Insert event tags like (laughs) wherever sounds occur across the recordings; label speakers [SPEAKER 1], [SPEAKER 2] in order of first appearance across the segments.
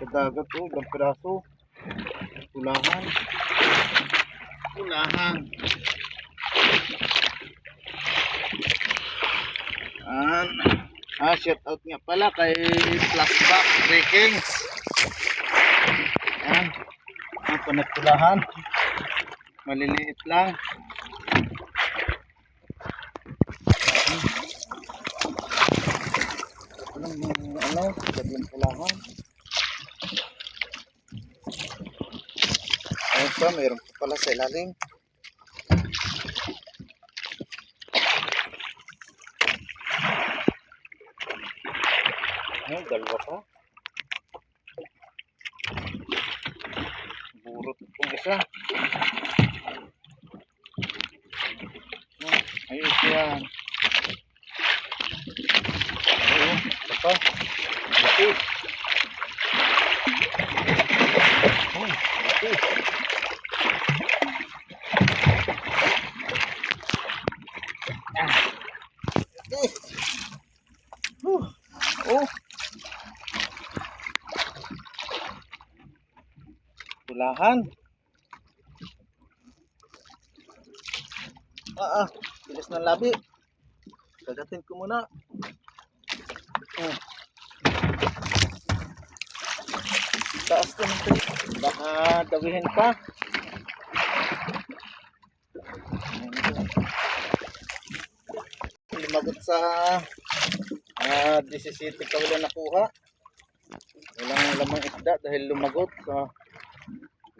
[SPEAKER 1] Sa dagat oh, ilang piraso. Ulahan. Ulahan. An ah, shout out nga pala kay Flashback Breaking. Yan. Ang panagtulahan. Maliliit lang. Anong ano, sabihin tulahan. Ayun pa, mayroon pa pala sa ilalim. Ayun, dalawa pa. Burot itong isa. Ayos yan. Ayun, isa pa. Laki. Ayun, laki. Ah. Laki. Huh. Oh. Tulahan. Ah, ah. Bilis ng labi. Kagatin ko muna. Oh. Taas ko nito. Baka dawihin pa. Lumagot sa ah 17 ka wala nakuha. Walang lamang isda dahil lumagot sa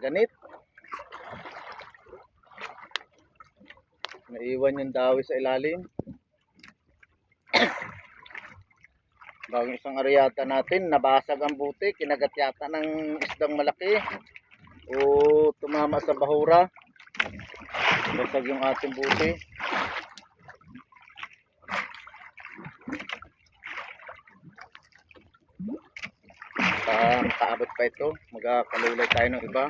[SPEAKER 1] ganit. Naiwan yung dawi sa ilalim. (coughs) Bagong isang aryata natin, nabasag ang buti, kinagat yata ng isdang malaki. O tumama sa bahura. Basag yung ating buti. Ah, makaabot pa ito. Magkakalulay tayo ng iba.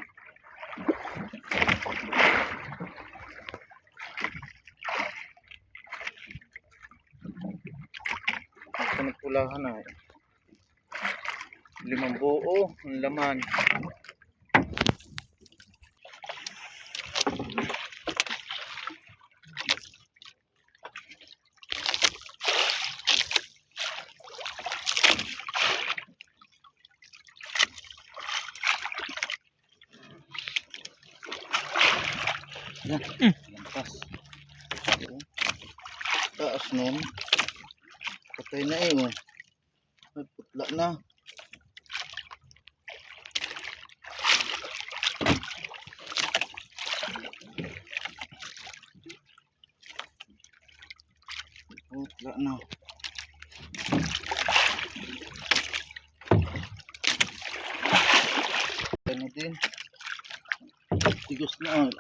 [SPEAKER 1] Pinagpulahan na. Limang buo ang laman. Yan. Lampas. Ayan. Taas nun. Patay na eh. oh. Nagputla na. Putla na. Ano din. Tigos na. oh.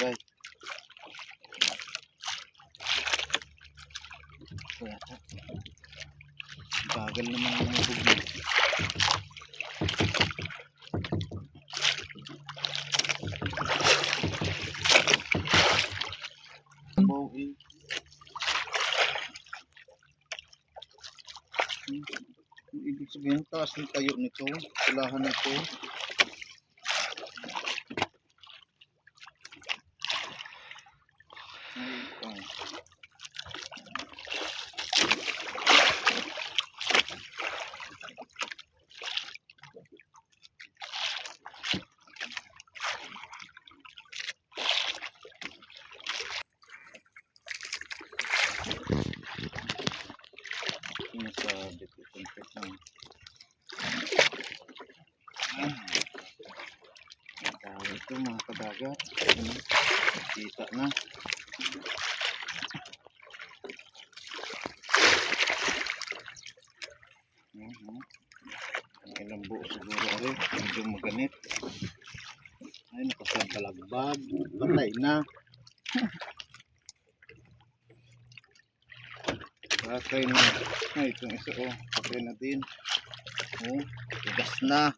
[SPEAKER 1] Guys. Kaya, bagal naman ang hubog niya. Baw eh. Hmm. Taas ng tayo nito. Kulahan nito. Ayun pa. Sinasabi ko kung lang. Ah. Ang tawag ito mga kadagat. Ano? Kita na. Mhm. Ang ilang buo siguro ari. Medyo maganit. Ay, nakasabalagbag. Patay na. Patay na. Ay, itong isa oh. Patay na din. Oh, tigas na.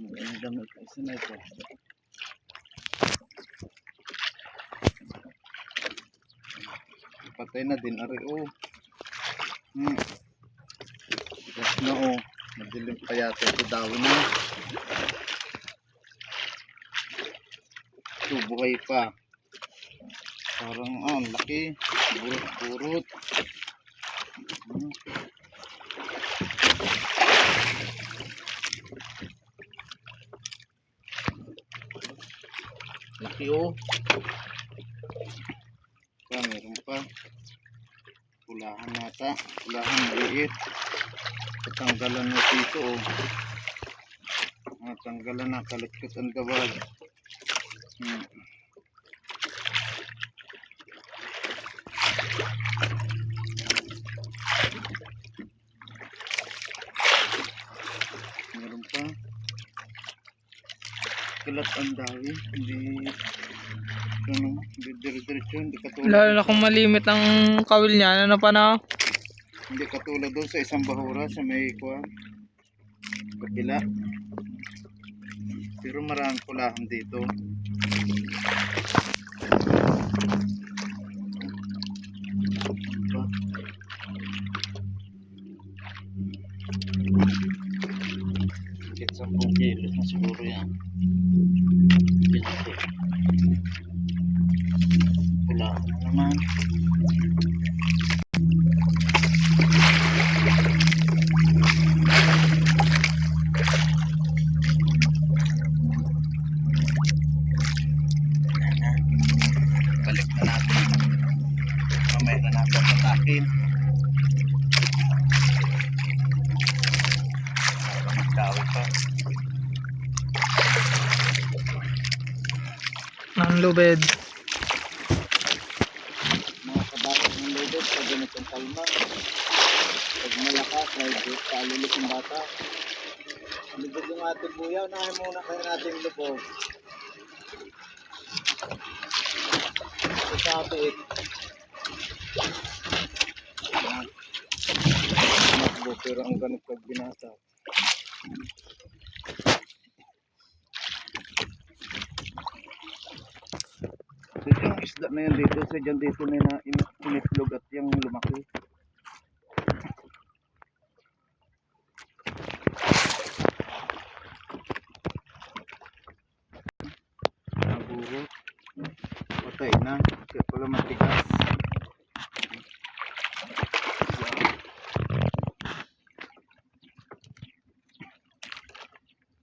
[SPEAKER 1] Ang damit isa na ito. patay na din ari oh. Hmm. Tigas na oh. Madilim pa yata ito daw na. Ito buhay pa. Parang ah, ang laki. Burot-burot. Hmm. Laki oh. Pa, meron pa. Pulahan nata. Pulahan maliit. Tatanggalan mo dito oh. Natanggalan na kalikot ang gawad. Hmm. Meron pa. Kilat ang dawi. Hindi ano, hindi dire-diretso, hindi katulad.
[SPEAKER 2] Lalo na kung malimit ang kawil niya. Ano pa na?
[SPEAKER 1] Hindi katulad doon sa isang bahura sa may kuwan. Kapila. Pero maraming pulahan dito. Ito. Higit 10 kilos na siguro yan. Ito. Pulahan na naman. balik na natin mamaya na natin patakin para magkawi pa
[SPEAKER 2] Ang lubed.
[SPEAKER 1] mga kabata ng lubid pag ganitong kalma. Pag malakas ay kalulit yung bata. Lubog yung ating buyaw nahin muna kayo natin lubog ito sa atin Yan. Tumakbo, pero ang ganit pag binata Dito yung isda na sa dyan dito na na in- initlog at yung lumaki. Naburo. Patay na. Kaya pala matigas.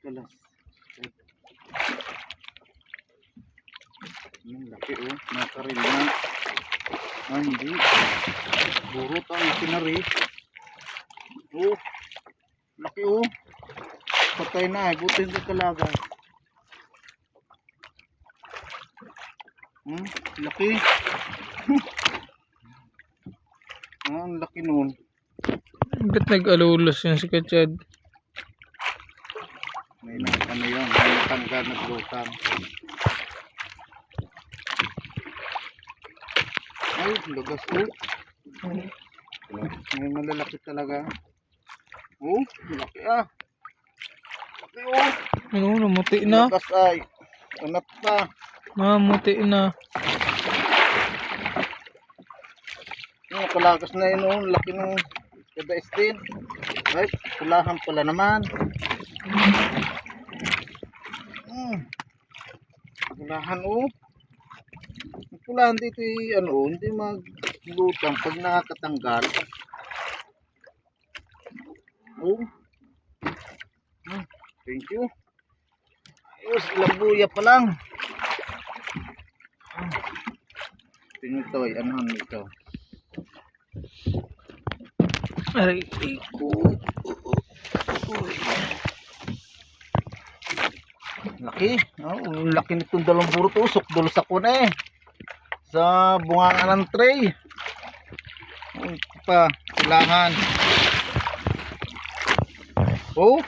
[SPEAKER 1] Kalas. Ang laki oh, nakaril na. Ah, hindi. Sinari. Oh, laki oh. Patay na eh, buti hindi talaga. Hmm, laki. (laughs) ah, ang laki nun.
[SPEAKER 2] Ba't nag-alulos yun si Kachad?
[SPEAKER 1] May na, ano yun, may natanggal na glutang. Ay, lugas ko. May malalaki talaga. Oh, laki ah. Laki oh.
[SPEAKER 2] Ano, namuti na.
[SPEAKER 1] Lugas ay. Unat pa.
[SPEAKER 2] Mamuti na.
[SPEAKER 1] Yung kalagas na yun oh. Laki ng kada estin. Ay, kulahan pala naman. Hmm. Kulahan oh. Kulahan dito eh, ano, oh, hindi maglutang pag nakakatanggal. Oh. Hmm, thank you. Ayos, ilang buya pa lang. Hmm. Ay, ano ito?
[SPEAKER 2] Aray, ko.
[SPEAKER 1] Laki. Oh, laki nitong dalawang burot. Usok dulo sa kuna eh. Sa bunga ng tray. Pa. Kailangan. Oh.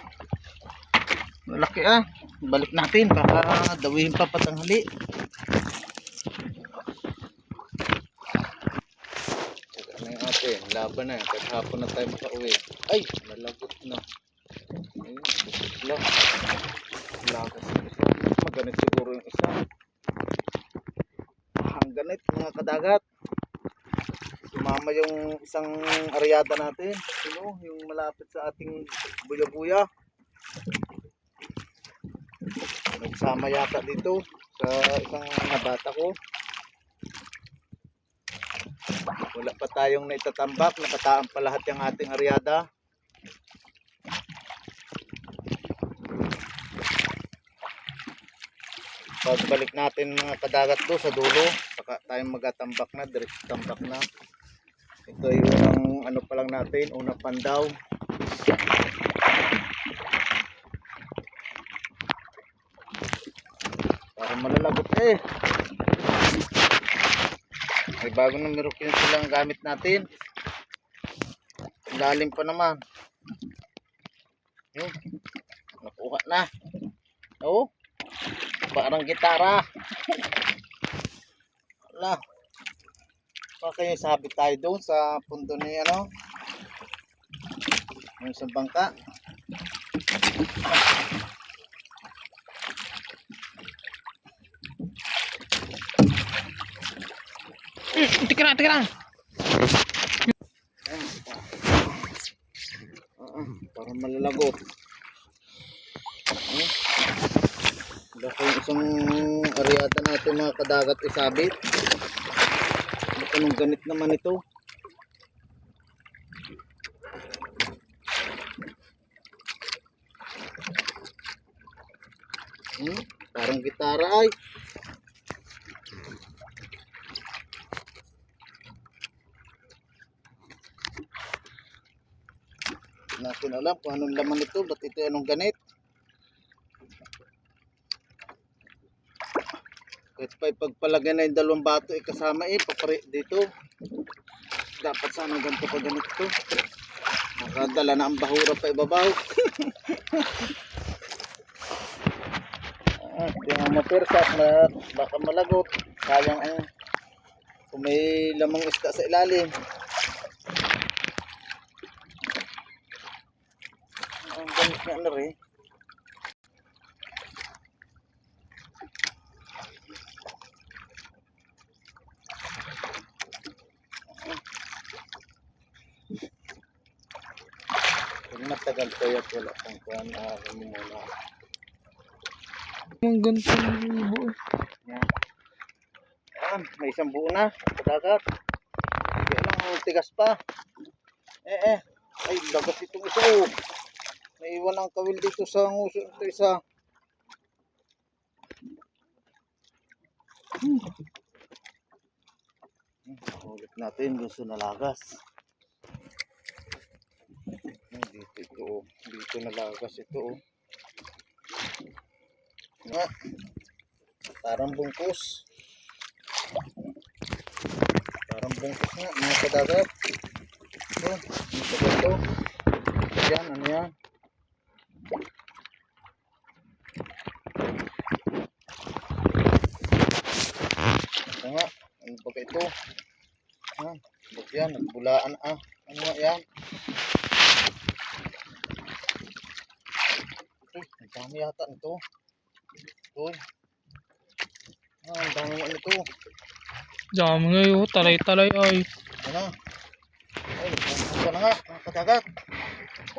[SPEAKER 1] Malaki ah. Balik natin. Baka dawihin pa patanghali. Ano yung ate? Laban na. Kahit hapon na tayo makauwi. Ay! Nalagot na. Ayun. busog lang. Maganit siguro yung isa. Ang ganit mga kadagat. Tumama yung isang aryada natin. Sino? Yung malapit sa ating buya-buya. Nagsama yata dito sa isang nabata ko. Wala pa tayong naitatambak. Nakataan pa lahat yung ating aryada. Pagbalik natin mga kadagat do sa dulo, saka tayo magatambak na, direct tambak na. Ito ay unang ano pa lang natin, unang pandaw. Para malalagot eh. May bago na meron silang gamit natin. Lalim pa naman. Yun. Nakuha na. Oo. Parang gitara. Wala. Baka yung sabi tayo doon sa pundo ni ano. Yung sa bangka.
[SPEAKER 2] Hmm, tika lang, tika lang.
[SPEAKER 1] Oo, parang malalagot. Hmm? Baka yung isang aryata natin mga kadagat isabit. Ba't anong ganit naman ito? Hmm? Parang gitara ay. Natin alam kung anong laman ito, ba't ito anong ganit. Kahit pa ipagpalagay na yung dalawang bato eh kasama eh, papari dito. Dapat sana ganito pa ganito. Nakadala na ang bahura pa ibabaw. (laughs) ah, yung mapirsak na baka malagot. Sayang ang kung may lamang isda sa ilalim. Ang gamit na ano rin. Kung matagal ko yan, wala pang kuhan na ano muna.
[SPEAKER 2] Ang ganito ng buo.
[SPEAKER 1] Yan. Yan, may isang buo na. Kadagat. Hindi oh, tigas pa. Eh, eh. Ay, dagat itong isa, oh. May iwan ang kawil dito sa nguso ito isa. Hmm. Hmm, Ulit natin dun sa nalagas. Dito ito, oh. Dito nalagas ito, oh. Nga. Parang bungkus. Parang bungkus nga, mga kadagat. Ito, mga kadagat. Yan, ano yan? Ito nga, ano ba ito? Ha? Ba't yan? Nagbulaan ah. Ano yan? Uy, ang dami yata nito. Uy. Ah, ang dami nga nito.
[SPEAKER 2] Dami ngayon, talay-talay ay.
[SPEAKER 1] Ano? Ay, pumunta na nga, mga kadagat.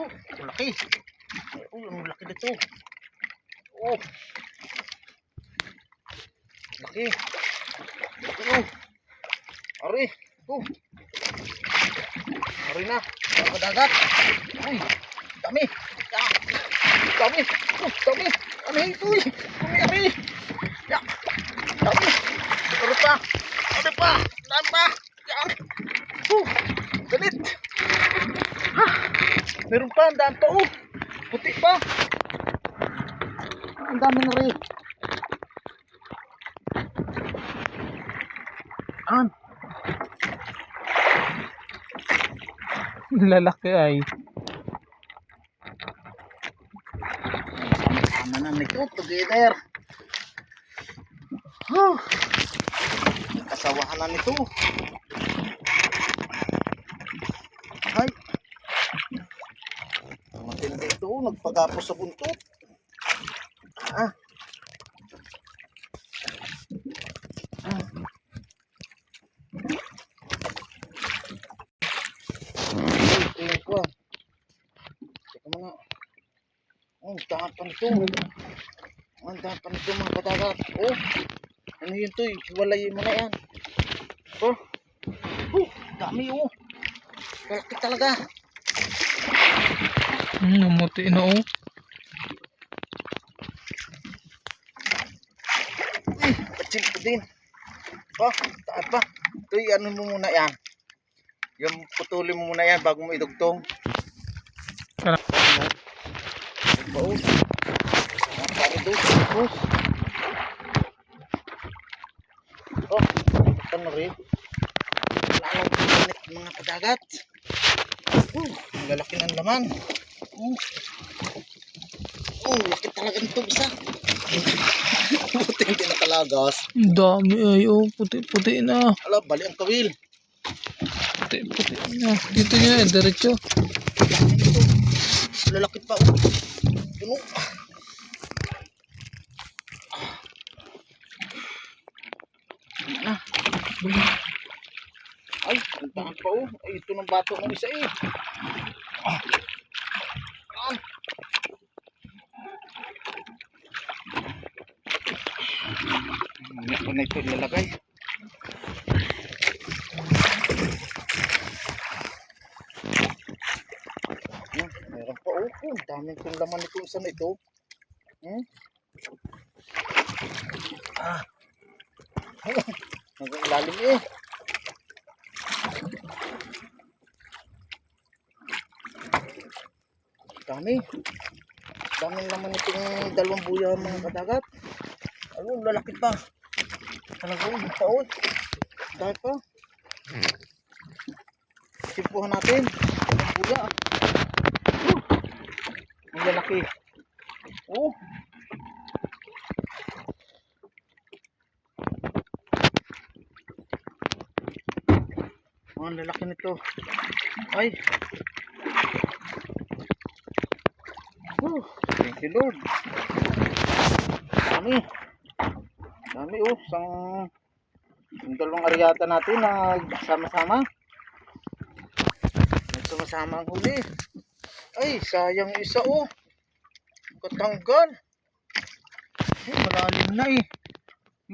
[SPEAKER 1] Oh, ang laki. Oh, ang laki nito. Oh. Laki. Oh. Ari. Oh. Ari na. Mga kadagat. Uy, dami. Ah, dami. Oh, dami. Ano ito eh? Dami. Ya. Dami. Ano pa? Ano pa? Dami pa. Yan. Oh. Ha, meron pa, ang dami pa. Oh, puti pa. Ang dami na rin. An,
[SPEAKER 2] Lalaki ay.
[SPEAKER 1] Sama na nito together. Huh. Na nito. Ay. Matindi ito, nagpagapos sa buntot. Ah. Ah. Nito. Ang dami pa nito mga kadagat. Oh, ano yun to? Hiwalayin mo na yan. Oh, oh dami oh. Kalaki talaga.
[SPEAKER 2] Hmm, namuti na oh.
[SPEAKER 1] Uy, patsin ko din. Pa, taas pa. Ito, ano mo muna yan. Yung putulin mo muna yan bago mo idugtong.
[SPEAKER 2] Tara.
[SPEAKER 1] Baos. Dos. Oh, ito na rin. Nang pinit mga kadagat. Oh, ang lalaki ng laman. Oh, oh laki talaga nito isa. Buti hindi nakalagas.
[SPEAKER 2] Ang dami ay oh. Puti-puti na.
[SPEAKER 1] Ala, bali ang kawil.
[SPEAKER 2] Puti-puti na. Dito niya. Diretso.
[SPEAKER 1] Lalaki pa. oh. Ano na? Ay, ang dami pa oh. Ay, ito ng bato ng isa eh. Ah. Ah. Ko na ito ilalagay. Hmm, meron pa oh. Oh, ang dami kong laman nito isa na ito. Hmm? Ah. Hanggang ilalim eh. Dami. Daming laman itong dalawang buya mga kadagat. Ayun, lalaki pa. Talaga pa oh. Dahil pa. Simpuhan natin. Ang buya. Uh, ang lalaki. Oh. Oh, ang lalaki nito. Ay. Oh, thank you Lord. Dami. Dami oh, isang yung dalawang aryata natin na sama-sama. Nagsama-sama ang huli. Ay, sayang isa oh. Katanggal. Ay, malalim na eh.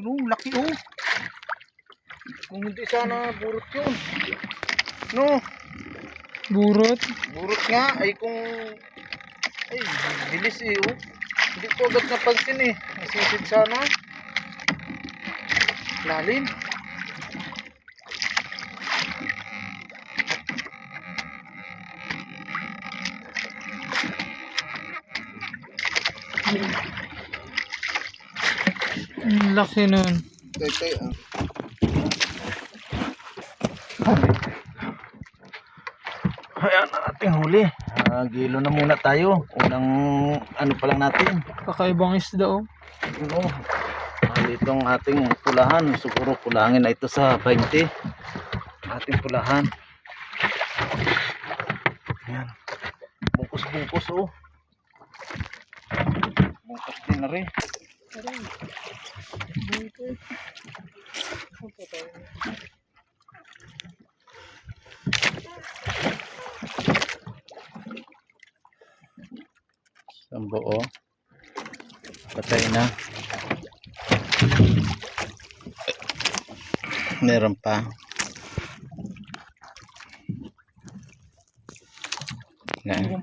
[SPEAKER 1] Yun oh, laki oh. Kung hindi sana burot yun. No,
[SPEAKER 2] Burot.
[SPEAKER 1] burot nga ay kung ay bilis eh oh. Hindi ko agad napansin eh. Nasisid sana. Lalim.
[SPEAKER 2] Ang laki nun.
[SPEAKER 1] Tay, tay, ah. Ayan ang ating huli. Ah, gilo na muna tayo. Unang ano pa lang natin.
[SPEAKER 2] Kakaibang isda oh.
[SPEAKER 1] Ano? Ah, dito ang ating pulahan. Siguro pulangin na ito sa 20. Ating pulahan. Ayan. Bungkus-bungkus oh. Bungkus din na rin. Isang buo. Patay na. Meron pa.
[SPEAKER 2] Meron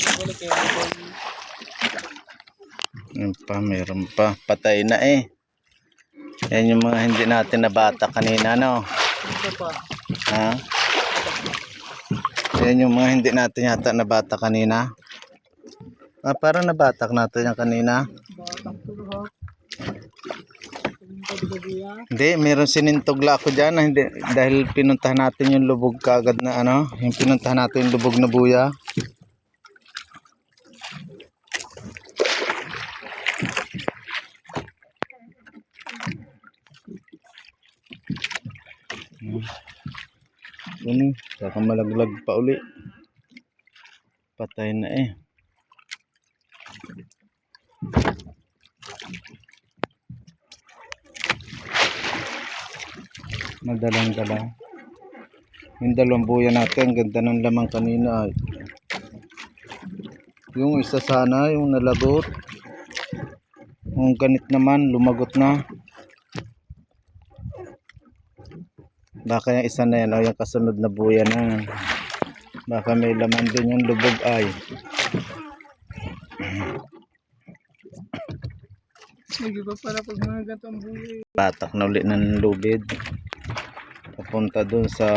[SPEAKER 2] ibalik eh.
[SPEAKER 1] Meron pa, meron pa. Patay na eh. Yan yung mga hindi natin nabata kanina, no?
[SPEAKER 2] Ito pa.
[SPEAKER 1] Ha? Yan yung mga hindi natin yata nabata kanina. Ah, parang nabatak natin yan kanina.
[SPEAKER 2] Ito buya.
[SPEAKER 1] Hindi, meron sinintogla ako dyan na hindi, dahil pinuntahan natin yung lubog kagad na ano, yung pinuntahan natin yung lubog na buya. Hmm. Ano, saka malaglag pa uli. Patay na eh. Madalang dala. Yung dalawang buya natin, ganda ng lamang kanina. Yung isa sana, yung nalagot. Yung ganit naman, lumagot na. Baka yung isa na yan, o yung kasunod na buya na. Baka may laman din yung lubog ay.
[SPEAKER 2] Pa para pag mga gatong buhay.
[SPEAKER 1] Patak na ulit ng lubid. Papunta dun sa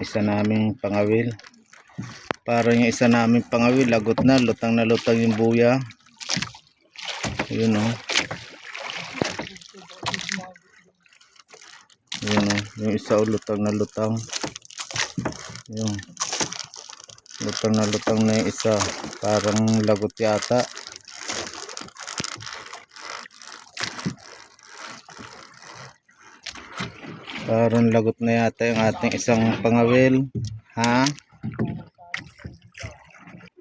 [SPEAKER 1] isa naming pangawil. Parang yung isa naming pangawil, lagot na, lutang na lutang yung buya. Yun o. Yun o. Yung isa o, lutang na lutang. Yun. Lutang na lutang na yung isa. Parang lagot yata. Parang lagot na yata yung ating isang pangawil. Ha?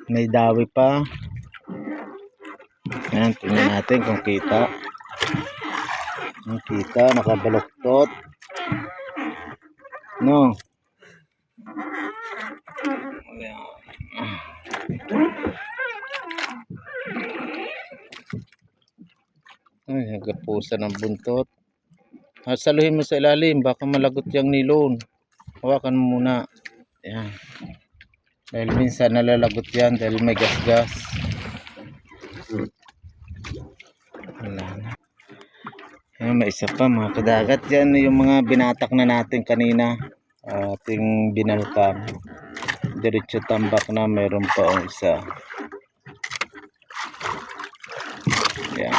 [SPEAKER 1] May dawi pa. Ayan, tingnan natin kung kita. Kung kita, nakabaloktot. No. Ay, nagapusa ng buntot. Ah, saluhin mo sa ilalim, baka malagot yung nilon. Hawakan mo muna. Yan. Dahil minsan nalalagot yan dahil may gas-gas. Wala na. Ayan, may isa pa mga kadagat. Yan yung mga binatak na natin kanina. Ating binalkan. Diretso tambak na mayroon pa ang isa. Yan.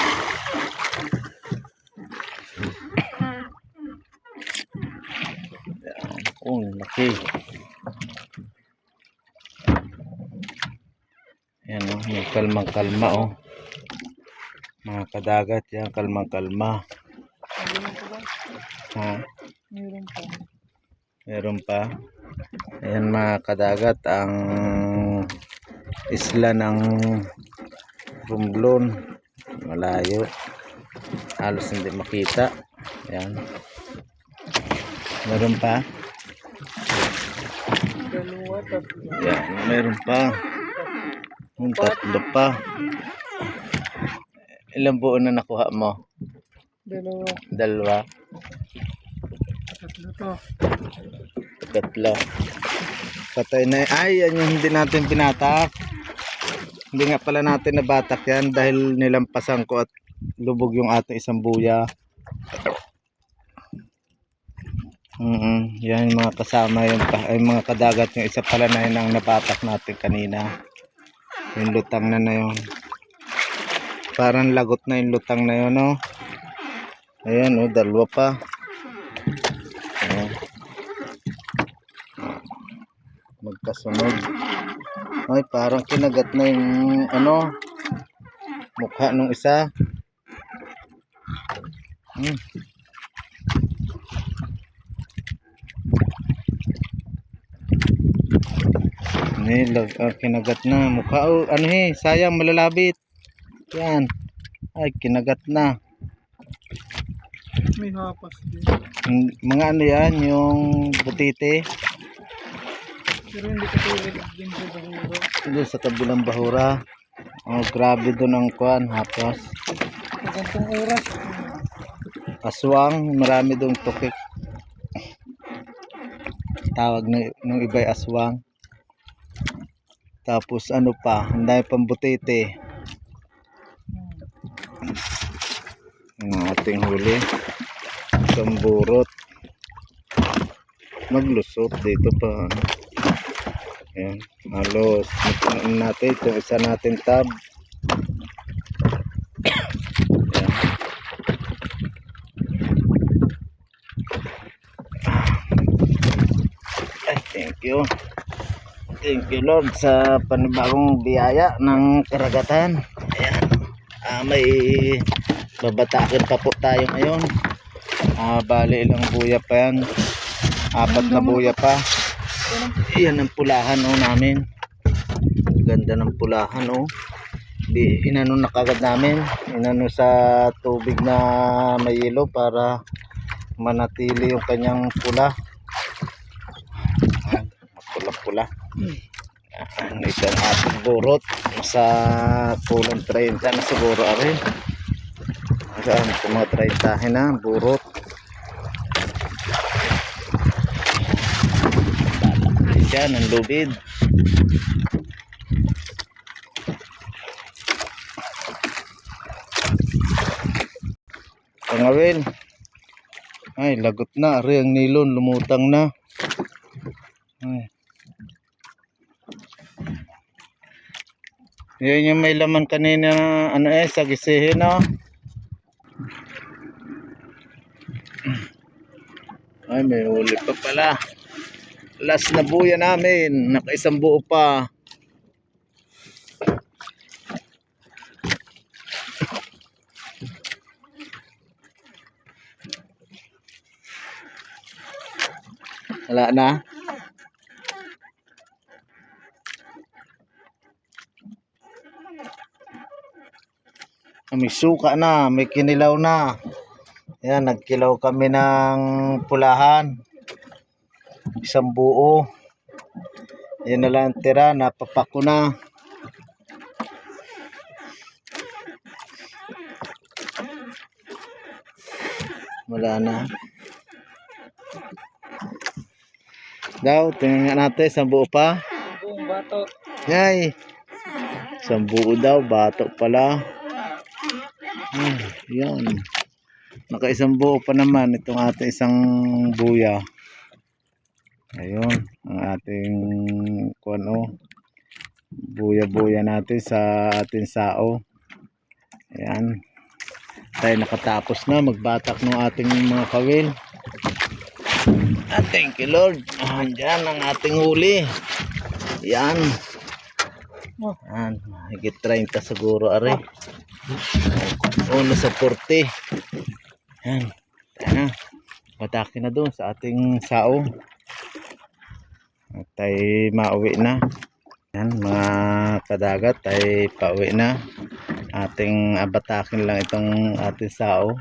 [SPEAKER 1] Oh, laki. Yan oh, may kalmang-kalma oh. Mga kadagat yan, kalmang-kalma. Ha?
[SPEAKER 2] Meron pa.
[SPEAKER 1] Meron pa. Ayan mga kadagat, ang isla ng Rumblon. Malayo. Halos hindi makita. Ayan. Meron pa.
[SPEAKER 2] Dalawa, tatlo.
[SPEAKER 1] Yan, meron pa. Yung tatlo pa. Ilang buo na nakuha mo?
[SPEAKER 2] Dalawa.
[SPEAKER 1] Dalawa,
[SPEAKER 2] Tatlo to.
[SPEAKER 1] tatlo. Patay na. Ay, yan yung hindi natin pinatak. Hindi nga pala natin nabatak yan dahil nilampasan ko at lubog yung ating isang buya. Mm yan yung mga kasama yung, ay, mga kadagat yung isa pala na yun ang nabatak natin kanina. Yung lutang na na yun. Parang lagot na yung lutang na yun, no? Ayan, oh, dalawa pa. Ayan. Magkasunod. Ay, parang kinagat na yung, ano, mukha nung isa. Hmm. Nilag, ah, kinagat na mukha. Oh, ano eh, sayang malalabit. Yan. Ay, kinagat na.
[SPEAKER 2] May hapas din.
[SPEAKER 1] Mga ano yan, yung butite.
[SPEAKER 2] Pero hindi ka tulad din sa bahuro.
[SPEAKER 1] Doon sa kabilang bahura. Oh, grabe doon ang kuan, hapos.
[SPEAKER 2] Magandang oras.
[SPEAKER 1] Aswang, marami doon tukik. Tawag ng, ng iba'y aswang. Tapos ano pa, ang dami pang butite. Ang ating huli. Isang burot. Maglusot dito pa. Ano. Ayan, halos. Ano natin, itong isa natin tab. Ayan. Ay, thank you. Thank you Lord sa panibagong biyaya ng karagatan. Ayan. Ah, may babatakin pa po tayo ngayon. Ah, bali ilang buya pa yan. Apat na buya pa. Yan ang pulahan oh, namin. Ganda ng pulahan oh. Di, inano na kagad namin. Inano sa tubig na may yelo para manatili yung kanyang pula. ito ang ating burot. Sa kulang 30 na siguro rin. Ito mga 30 na burot. Yan ang lubid. Pangawil. Ay, lagot na. Ari, ang nilon. Lumutang na. Ay. Yan yung may laman kanina na ano eh, sa gisihin no. Ay, may huli pa pala. Last na buya namin. Nakaisang buo pa. Wala na. May suka na, may kinilaw na. Yan, nagkilaw kami ng pulahan. Isang buo. Yan na lang ang tira, napapako na. Wala na. Daw, tingnan natin, isang buo pa.
[SPEAKER 2] Buong bato.
[SPEAKER 1] Yay! Isang buo daw, bato pala. Hmm, yan. Nakaisang buo pa naman itong ating isang buya. Ayun, ang ating kuano buya-buya natin sa ating sao. Ayan. Tayo nakatapos na magbatak ng ating mga kawil. Ah, thank you Lord. Ah, Diyan ang ating huli. Yan. Yan. Higit 30 siguro are. Una sa 40. Yan. Tayo na. Na doon sa ating sao. At tayo mauwi na. Yan mga kadagat tayo pauwi na. Ating abatakin lang itong ating sao.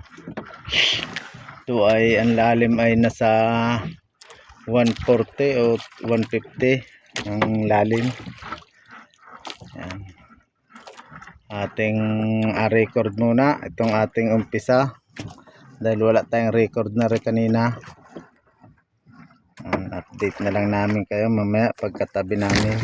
[SPEAKER 1] Ito ay ang lalim ay nasa 140 o 150 ang lalim. Yan. Ating ah, record muna itong ating umpisa dahil wala tayong record na rin kanina. Yan, update na lang namin kayo mamaya pagkatabi namin.